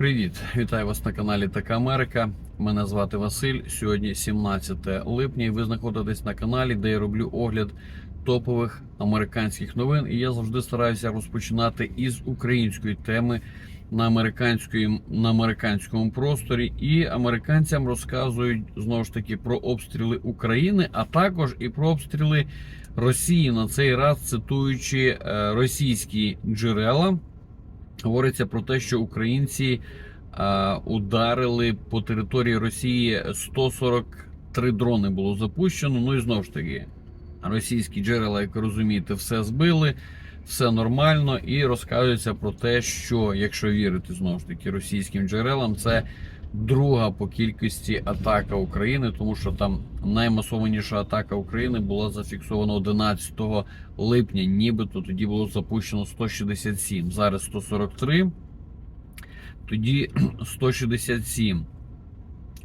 Привіт, вітаю вас на каналі Така Америка. Мене звати Василь. Сьогодні 17 липня, і ви знаходитесь на каналі, де я роблю огляд топових американських новин. І я завжди стараюся розпочинати із української теми на американської на американському просторі. І американцям розказують знову ж таки про обстріли України, а також і про обстріли Росії на цей раз цитуючи е, російські джерела. Говориться про те, що українці а, ударили по території Росії 143 дрони було запущено. Ну і знову ж таки, російські джерела, як розумієте, все збили, все нормально, і розказується про те, що якщо вірити знову ж таки російським джерелам, це друга по кількості атака України, тому що там наймасованіша атака України була зафіксована 11 липня, нібито тоді було запущено 167, зараз 143, тоді 167.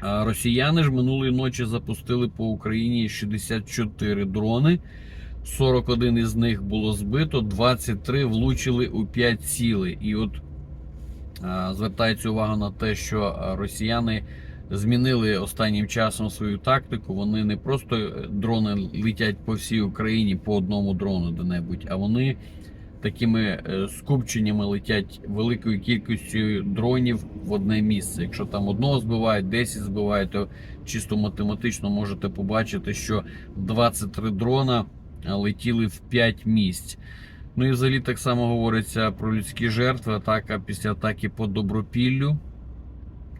Росіяни ж минулої ночі запустили по Україні 64 дрони. 41 із них було збито, 23 влучили у 5 цілей. І от звертається увага на те, що росіяни змінили останнім часом свою тактику. Вони не просто е, дрони летять по всій Україні по одному дрону де-небудь, а вони такими е, скупченнями летять великою кількістю дронів в одне місце. Якщо там одного збивають, 10 збивають, то чисто математично можете побачити, що 23 дрона е, летіли в 5 місць. Ну і взагалі так само говориться про людські жертви. Атака після атаки по Добропіллю.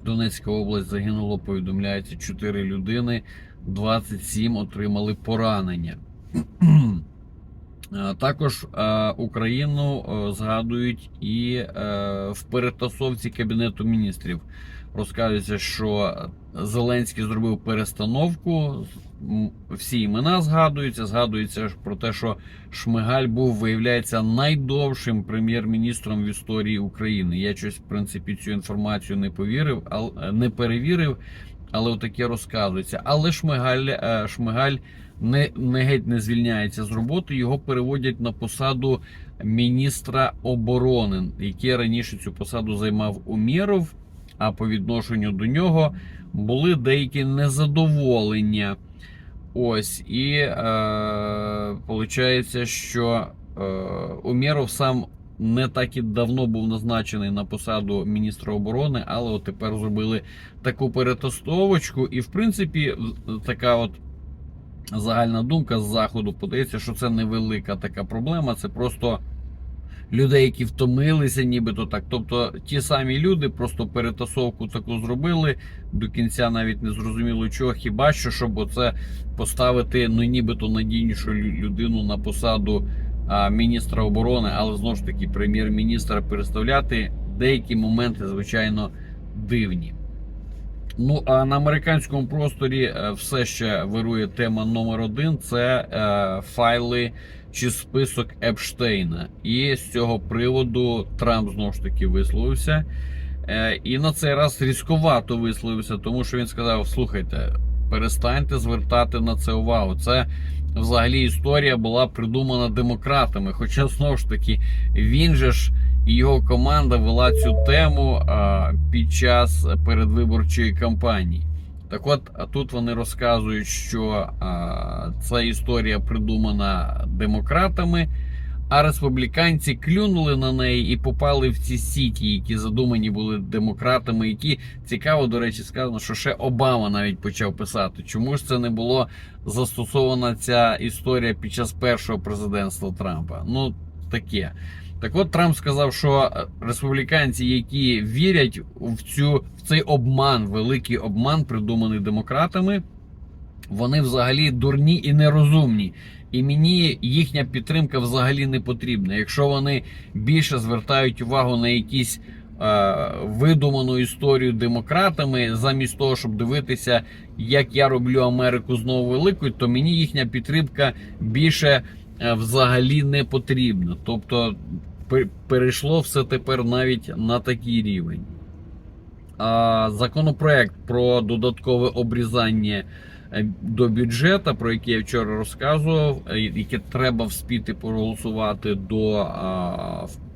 Донецька область загинуло, повідомляється 4 людини, 27 отримали поранення. Також Україну згадують і е, в перетасовці Кабінету міністрів. Розказується, що Зеленський зробив перестановку. Всі імена згадуються. Згадується про те, що Шмигаль був, виявляється, найдовшим прем'єр-міністром в історії України. Я щось, в принципі, цю інформацію не повірив, ал- не перевірив, але отаке розказується. Але Шмигаль, е, Шмигаль не, не геть не звільняється з роботи. Його переводять на посаду міністра оборони, який раніше цю посаду займав Умєров. А по відношенню до нього були деякі незадоволення. Ось і е, виходить, що е, Умєров сам не так і давно був назначений на посаду міністра оборони, але от тепер зробили таку перетестовочку. І в принципі, така от загальна думка з заходу подається, що це невелика така проблема. Це просто людей, які втомилися, нібито так. Тобто ті самі люди просто перетасовку таку зробили до кінця, навіть не зрозуміло чого. Хіба що щоб оце поставити ну нібито надійнішу людину на посаду а, міністра оборони, але знову ж таки прем'єр-міністра переставляти деякі моменти, звичайно, дивні. Ну а на американському просторі е, все ще вирує тема номер один: це е, файли чи список Епштейна. І з цього приводу Трамп знову ж таки висловився. Е, і на цей раз різковато висловився, тому що він сказав: слухайте, перестаньте звертати на це увагу. Це взагалі історія була придумана демократами. Хоча знову ж таки він же ж і його команда вела цю тему під час передвиборчої кампанії. Так от, а тут вони розказують, що а, ця історія придумана демократами, а республіканці клюнули на неї і попали в ці сіті, які задумані були демократами, які цікаво, до речі, сказано, що ще Обама навіть почав писати. Чому ж це не було застосована ця історія під час першого президентства Трампа? Ну, таке. Так от Трамп сказав, що республіканці, які вірять в цю в цей обман, великий обман, придуманий демократами, вони взагалі дурні і нерозумні. І мені їхня підтримка взагалі не потрібна. Якщо вони більше звертають увагу на якісь е, видуману історію демократами, замість того, щоб дивитися, як я роблю Америку знову великою, то мені їхня підтримка більше е, взагалі не потрібна. Тобто перейшло все тепер навіть на такий рівень. А, законопроект про додаткове обрізання е, до бюджету, про який я вчора розказував, е, яке треба вспіти проголосувати до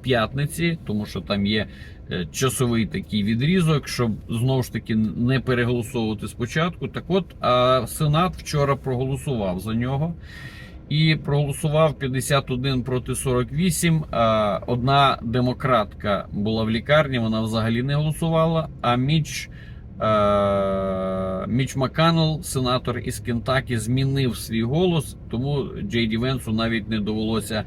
п'ятниці, тому що там є е, часовий такий відрізок, щоб знову ж таки не переголосовувати спочатку. Так от, а Сенат вчора проголосував за нього. І проголосував 51 проти 48. А одна демократка була в лікарні, вона взагалі не голосувала. А Міч, е, Міч Макканел, сенатор із Кентакі, змінив свій голос, тому Джей Ді Венсу навіть не довелося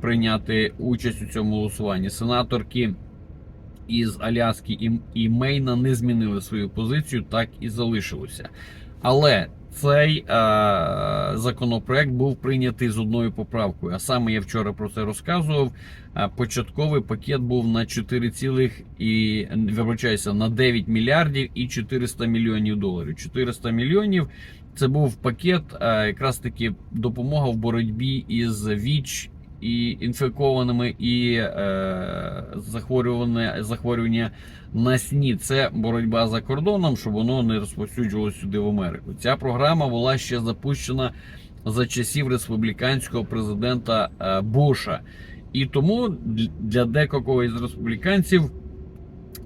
прийняти участь у цьому голосуванні. Сенаторки із Аляски і Мейна не змінили свою позицію, так і залишилося. Але цей е, законопроект був прийнятий з одною поправкою. А саме я вчора про це розказував. Е, початковий пакет був на 4, цілих і вибачаюся, на 9 мільярдів і 400 мільйонів доларів. 400 мільйонів це був пакет, е, якраз таки допомога в боротьбі із ВІЧ і інфікованими і е, захворювання, захворювання на сні. Це боротьба за кордоном, щоб воно не розповсюджувалося сюди в Америку. Ця програма була ще запущена за часів республіканського президента е, Буша. І тому для декого із республіканців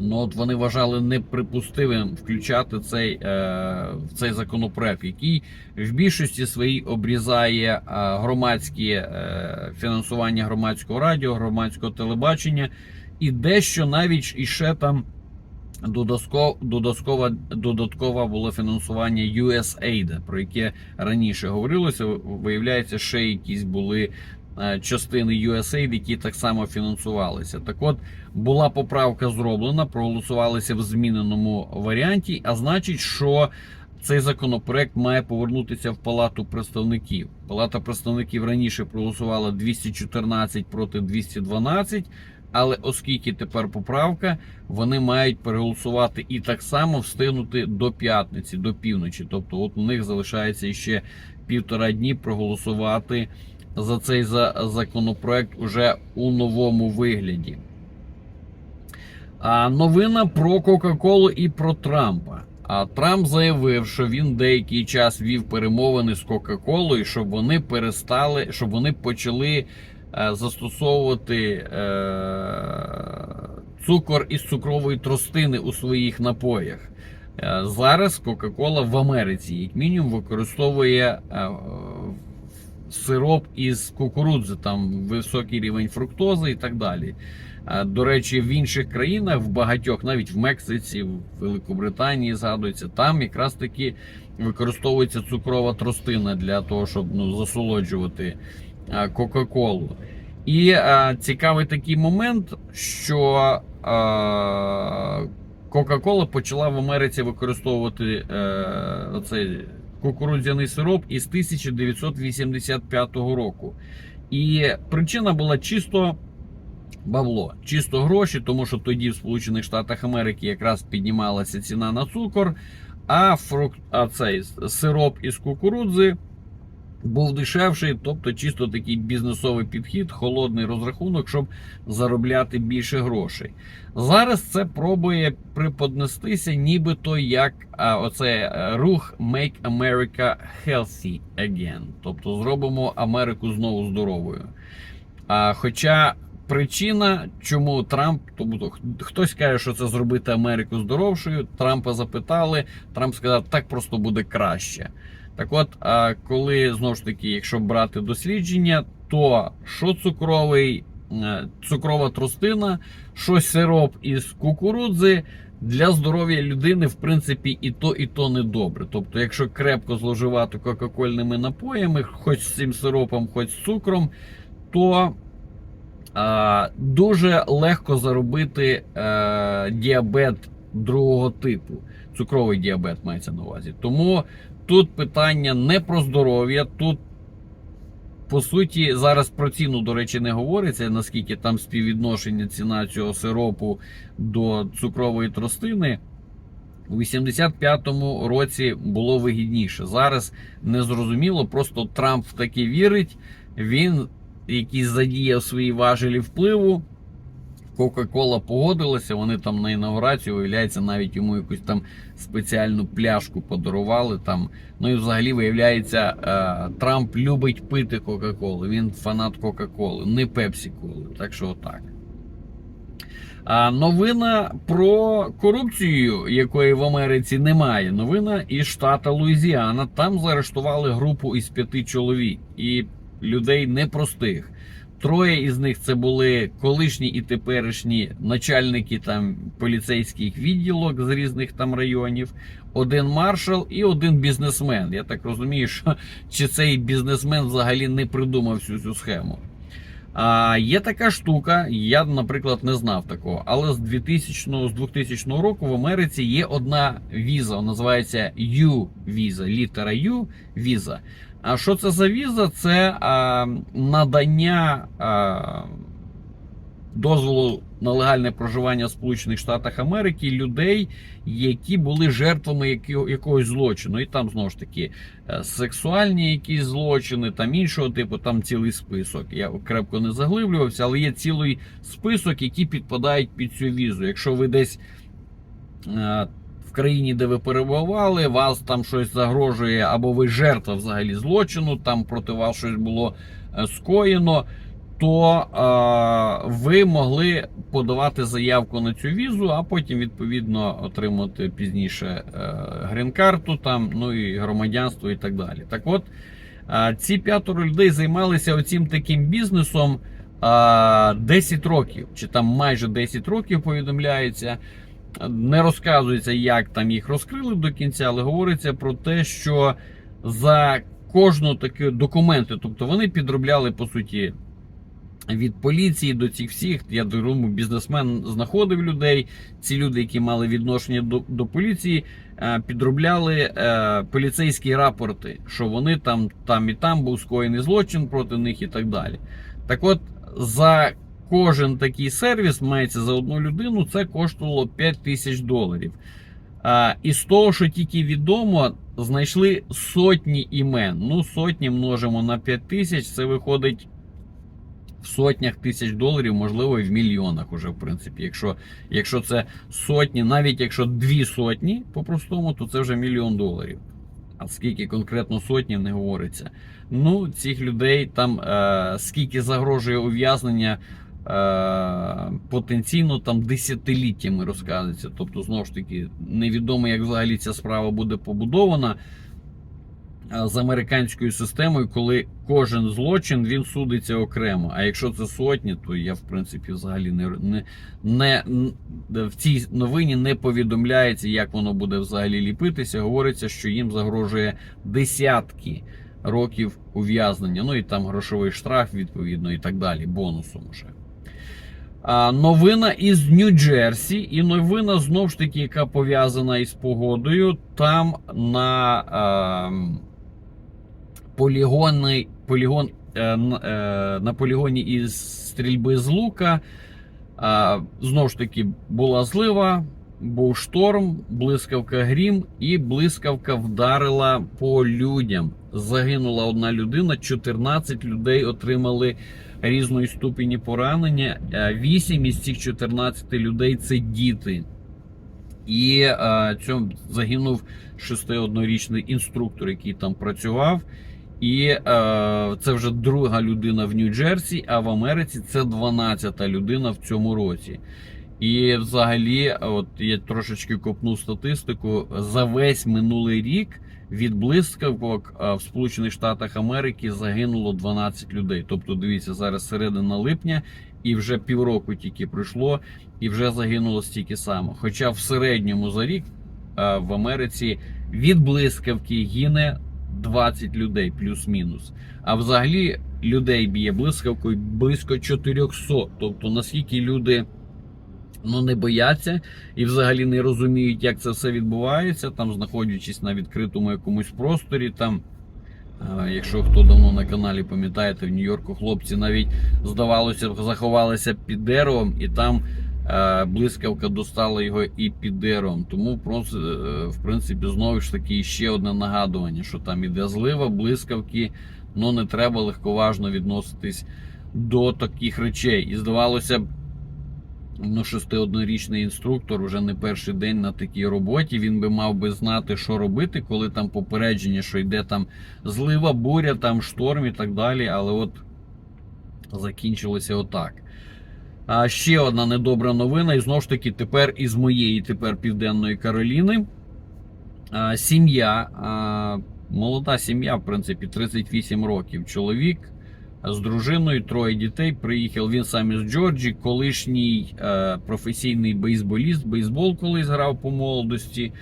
ну от вони вважали неприпустимим включати цей, е, в цей законопроект, який в більшості своїй обрізає е, громадське е, фінансування громадського радіо, громадського телебачення, і дещо навіть іще там додатково, додатково, додатково було фінансування USAID, про яке раніше говорилося. Виявляється, ще якісь були частини USAID, які так само фінансувалися. Так от була поправка зроблена, проголосувалися в зміненому варіанті, а значить, що цей законопроект має повернутися в Палату представників. Палата представників раніше проголосувала 214 проти 212. Але оскільки тепер поправка, вони мають переголосувати і так само встигнути до п'ятниці, до півночі. Тобто, от у них залишається ще півтора дні проголосувати за цей законопроект уже у новому вигляді. А новина про Кока-Колу і про Трампа. А Трамп заявив, що він деякий час вів перемовини з Кока-Колою, щоб вони перестали, щоб вони почали е, застосовувати е, цукор із цукрової тростини у своїх напоях. Е, зараз Кока-Кола в Америці, як мінімум, використовує сироп із кукурудзи, там високий рівень фруктози і так далі. До речі, в інших країнах, в багатьох, навіть в Мексиці, в Великобританії згадується, там якраз таки використовується цукрова тростина для того, щоб ну, засолоджувати Кока-Колу. І е, цікавий такий момент, що Кока-Кола почала в Америці використовувати е, цей кукурудзяний сироп із 1985 року. І причина була чисто бабло, чисто гроші, тому що тоді в Сполучених Штатах Америки якраз піднімалася ціна на цукор, а фрукт, а цей сироп із кукурудзи був дешевший, тобто чисто такий бізнесовий підхід, холодний розрахунок, щоб заробляти більше грошей. Зараз це пробує приподнестися, нібито як а, оце рух Make America Healthy Again. Тобто зробимо Америку знову здоровою. А, Хоча причина, чому Трамп, тобто хтось каже, що це зробити Америку здоровшою. Трампа запитали, Трамп сказав, так просто буде краще. Так от, коли знову ж таки, якщо брати дослідження, то що цукровий, е, цукрова тростина, що сироп із кукурудзи для здоров'я людини, в принципі, і то, і то не добре. Тобто, якщо крепко зловживати кока-кольними напоями, хоч з цим сиропом, хоч з цукром, то а, дуже легко заробити а, діабет другого типу. Цукровий діабет мається на увазі. Тому тут питання не про здоров'я. Тут, по суті, зараз про ціну, до речі, не говориться, наскільки там співвідношення ціна цього сиропу до цукрової тростини. У 85-му році було вигідніше. Зараз не зрозуміло, просто Трамп в таке вірить. Він який задіяв свої важелі впливу. Кока-Кола погодилася, вони там на інаугурацію, виявляється, навіть йому якусь там спеціальну пляшку подарували. Там. Ну і взагалі, виявляється, е, Трамп любить пити Кока-Колу. Він фанат Кока-Коли, не Пепсі-Коли. Так що отак. А новина про корупцію, якої в Америці немає. Новина із штата Луїзіана. Там заарештували групу із п'яти чоловік і людей непростих. Троє із них це були колишні і теперішні начальники там поліцейських відділок з різних там районів, один маршал і один бізнесмен. Я так розумію, що чи цей бізнесмен взагалі не придумав всю цю схему. А є така штука, я, наприклад, не знав такого. Але з 2000, з 2000 року в Америці є одна віза, називається U-віза, літера U віза. А що це за віза? Це а, надання а, дозволу на легальне проживання в Сполучених Штатах Америки людей, які були жертвами які, якогось злочину. І там знову ж таки е, сексуальні якісь злочини, там іншого типу, там цілий список. Я крепко не заглиблювався, але є цілий список, які підпадають під цю візу. Якщо ви десь. Е, країні, де ви перебували, вас там щось загрожує, або ви жертва взагалі злочину, там проти вас щось було е, скоєно, то е, ви могли подавати заявку на цю візу, а потім відповідно отримати пізніше е, грін-карту, там, ну і громадянство і так далі. Так от, е, ці п'ятеро людей займалися оцім таким бізнесом е, 10 років, чи там майже 10 років повідомляється. Не розказується, як там їх розкрили до кінця, але говориться про те, що за кожну такі документи, тобто вони підробляли по суті від поліції до цих всіх. Я думаю, бізнесмен знаходив людей. Ці люди, які мали відношення до, до поліції, е, підробляли е, поліцейські рапорти, що вони там, там і там був скоєний злочин проти них і так далі. Так от, за кожен такий сервіс мається за одну людину, це коштувало 5 тисяч доларів. А, і з того, що тільки відомо, знайшли сотні імен. Ну, сотні множимо на 5 тисяч, це виходить в сотнях тисяч доларів, можливо, і в мільйонах уже, в принципі. Якщо, якщо це сотні, навіть якщо дві сотні по-простому, то це вже мільйон доларів. А скільки конкретно сотнів не говориться. Ну, цих людей там е, скільки загрожує ув'язнення. Е, потенційно там десятиліттями розказується. Тобто, знову ж таки, невідомо, як взагалі ця справа буде побудована е, з американською системою, коли кожен злочин він судиться окремо. А якщо це сотні, то я в принципі взагалі не, не, не в цій новині не повідомляється, як воно буде взагалі ліпитися. Говориться, що їм загрожує десятки років ув'язнення. Ну і там грошовий штраф, відповідно, і так далі, бонусом уже. Новина із Нью-Джерсі, і новина знову ж таки, яка пов'язана із погодою. Там на е, полігони, полігон, е, на, е, полігоні із стрільби з лука. е, знову ж таки була злива, був шторм, блискавка грім, і блискавка вдарила по людям. Загинула одна людина, 14 людей отримали різної ступені поранення. 8 із цих 14 людей це діти. І е, цьому загинув 61-річний інструктор, який там працював. І е, це вже друга людина в Нью-Джерсі, а в Америці це 12-та людина в цьому році. І взагалі, от я трошечки копнув статистику за весь минулий рік від блискавок в Сполучених Штатах Америки загинуло 12 людей. Тобто, дивіться, зараз середина липня, і вже півроку тільки пройшло, і вже загинуло стільки само. Хоча в середньому за рік в Америці від блискавки гине 20 людей, плюс-мінус. А взагалі людей б'є блискавкою близько 400. Тобто, наскільки люди ну не бояться і взагалі не розуміють, як це все відбувається, там знаходячись на відкритому якомусь просторі. там Якщо хто давно на каналі пам'ятаєте, в Нью-Йорку хлопці навіть здавалося, заховалися під деревом, і там блискавка достала його і під деревом. Тому е, в принципі, знову ж таки ще одне нагадування, що там іде злива, блискавки, ну не треба легковажно відноситись до таких речей. І здавалося б. Ну, 61-річний інструктор вже не перший день на такій роботі. Він би мав би знати, що робити, коли там попередження, що йде там злива, буря, там шторм і так далі. Але от закінчилося отак. А ще одна недобра новина, і знову ж таки, тепер із моєї тепер Південної Кароліни. Сім'я, молода сім'я, в принципі, 38 років. Чоловік з дружиною, троє дітей. Приїхав він сам із Джорджі, колишній е, професійний бейсболіст, бейсбол колись грав по молодості.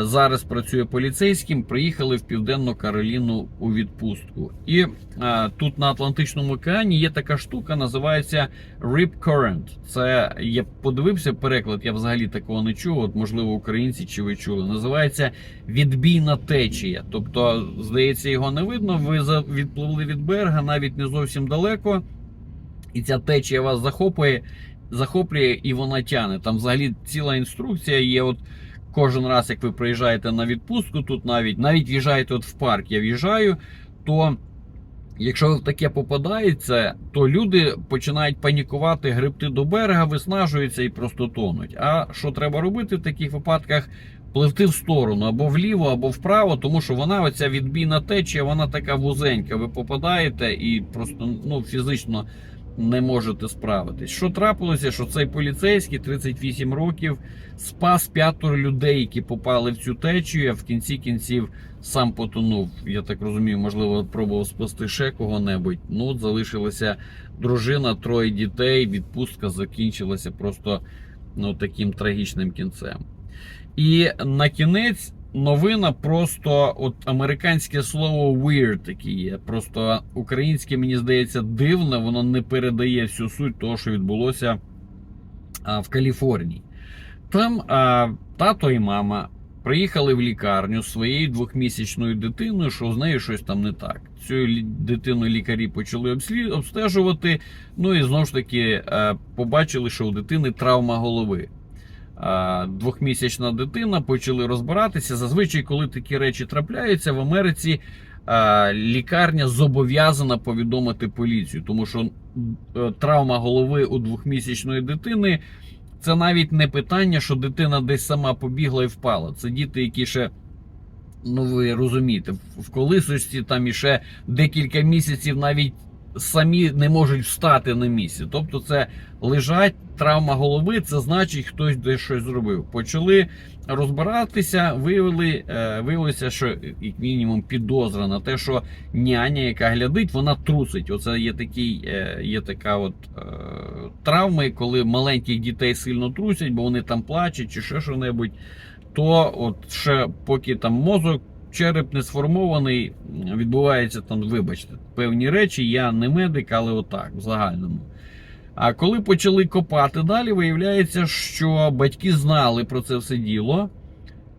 Зараз працює поліцейським. Приїхали в Південну Кароліну у відпустку. І а, тут на Атлантичному океані є така штука, називається Rip Current. Це я подивився переклад, я взагалі такого не чув. От можливо, українці чи ви чули. Називається відбійна течія. Тобто, здається, його не видно. Ви відпливли від берега навіть не зовсім далеко, і ця течія вас захоплює, захоплює і вона тяне. Там взагалі ціла інструкція є. От кожен раз, як ви приїжджаєте на відпустку, тут навіть навіть в'їжджаєте от в парк, я в'їжджаю, то якщо таке попадається, то люди починають панікувати, гребти до берега, виснажуються і просто тонуть. А що треба робити в таких випадках? Пливти в сторону або вліво, або вправо, тому що вона, оця відбійна течія, вона така вузенька. Ви попадаєте і просто ну, фізично не можете справитись. Що трапилося? Що цей поліцейський 38 років спас п'ятеро людей, які попали в цю течію, а в кінці кінців сам потонув. Я так розумію, можливо, пробував спасти ще кого-небудь. Ну, от залишилася дружина, троє дітей. Відпустка закінчилася просто ну, таким трагічним кінцем. І на кінець. Новина просто от американське слово weird таке є. Просто українське, мені здається, дивне, воно не передає всю суть того, що відбулося а, в Каліфорнії. Там а, тато і мама приїхали в лікарню своєю двохмісячною дитиною, що з нею щось там не так. Цю дитину лікарі почали обстежувати. Ну і знову ж таки е, побачили, що у дитини травма голови. А, Двохмісячна дитина почали розбиратися. Зазвичай, коли такі речі трапляються в Америці, лікарня зобов'язана повідомити поліцію, тому що е, травма голови у двохмісячної дитини це навіть не питання, що дитина десь сама побігла і впала. Це діти, які ще. Ну, ви розумієте, в колисості там іще декілька місяців навіть самі не можуть встати на місці. Тобто, це лежать травма голови, це значить, хтось десь щось зробив. Почали розбиратися, виявили, е, виявилося, що як мінімум підозра на те, що няня, яка глядить, вона трусить. Оце є такий, е, є така от е, травма, коли маленьких дітей сильно трусять, бо вони там плачуть чи ще що-небудь. То от ще поки там мозок. Череп не сформований, відбуваються там, вибачте, певні речі. Я не медик, але отак, в загальному. А коли почали копати далі, виявляється, що батьки знали про це все діло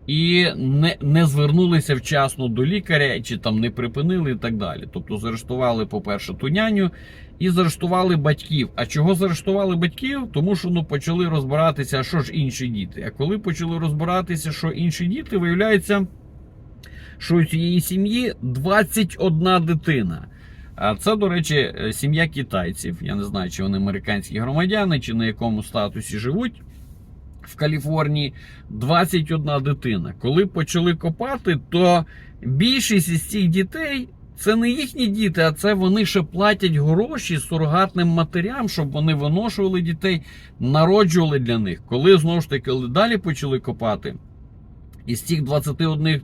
і не, не звернулися вчасно до лікаря, чи там не припинили і так далі. Тобто заарештували, по-перше, ту няню і заарештували батьків. А чого заарештували батьків? Тому що ну, почали розбиратися, а що ж інші діти. А коли почали розбиратися, що інші діти, виявляється, що у цієї сім'ї 21 дитина. А це, до речі, е, сім'я китайців. Я не знаю, чи вони американські громадяни, чи на якому статусі живуть в Каліфорнії. 21 дитина. Коли почали копати, то більшість із цих дітей. Це не їхні діти, а це вони ще платять гроші сурогатним матерям, щоб вони виношували дітей, народжували для них. Коли знову ж таки далі почали копати, із цих 21,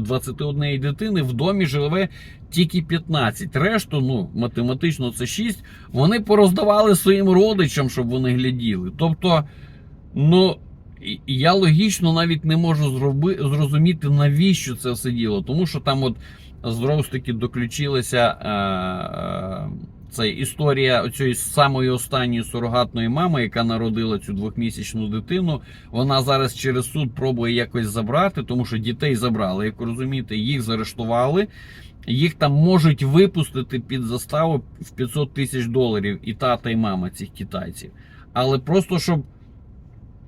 21 дитини в домі живе тільки 15. Решту, ну, математично це 6, вони пороздавали своїм родичам, щоб вони гляділи. Тобто, ну, я логічно навіть не можу зроби, зрозуміти, навіщо це все діло. Тому що там, от знову ж таки, доключилася е, е, це історія цієї самої останньої сурогатної мами, яка народила цю двохмісячну дитину. Вона зараз через суд пробує якось забрати, тому що дітей забрали, як розумієте, їх заарештували. Їх там можуть випустити під заставу в 500 тисяч доларів і тата, і мама цих китайців. Але просто щоб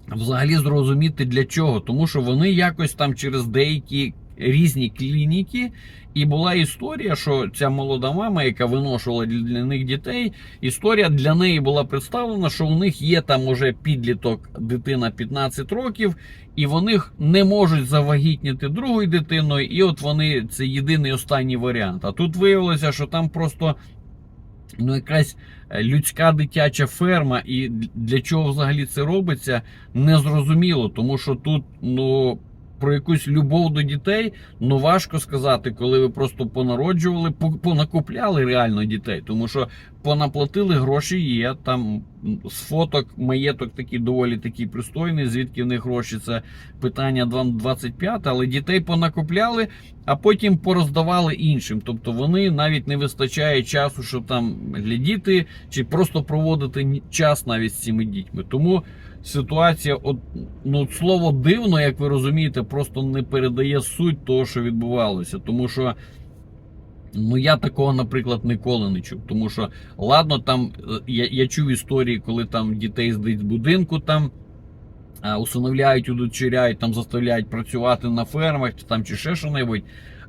взагалі зрозуміти для чого, тому що вони якось там через деякі різні клініки. І була історія, що ця молода мама, яка виношувала для них дітей, історія для неї була представлена, що у них є там уже підліток, дитина 15 років, і вони не можуть завагітніти другою дитиною, і от вони це єдиний останній варіант. А тут виявилося, що там просто ну, якась е, людська дитяча ферма, і для чого взагалі це робиться, не зрозуміло, тому що тут ну. Про якусь любов до дітей, ну важко сказати, коли ви просто понароджували, по- понакупляли реально дітей, тому що понаплатили гроші є. Там з фоток маєток такий доволі такий пристойний, звідки в них гроші, це питання 25, але дітей понакупляли, а потім пороздавали іншим. Тобто вони навіть не вистачає часу, щоб там глядіти чи просто проводити час навіть з цими дітьми. Тому ситуація, от, ну слово дивно, як ви розумієте, просто не передає суть того, що відбувалося. Тому що. Ну, я такого, наприклад, ніколи не чув. Тому що, ладно, там е, я, я чув історії, коли там дітей з будинку там усиновляють, удочеряють, там заставляють працювати на фермах там чи ще що-небудь.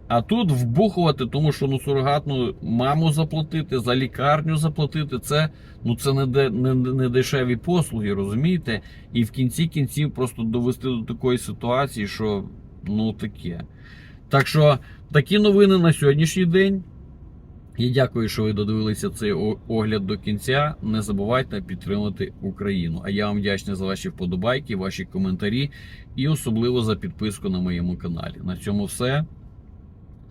А тут вбухувати, тому що ну сурогатну маму заплатити, за лікарню заплатити, це ну це не, не, не дешеві послуги, розумієте? І в кінці кінців просто довести до такої ситуації, що ну таке. Так що такі новини на сьогоднішній день. Я дякую, що ви додивилися цей огляд до кінця. Не забувайте підтримати Україну. А я вам вдячний за ваші вподобайки, ваші коментарі і особливо за підписку на моєму каналі. На цьому все.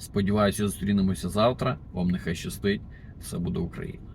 Сподіваюся, зустрінемося завтра. Вам нехай щастить. Все буде Україна.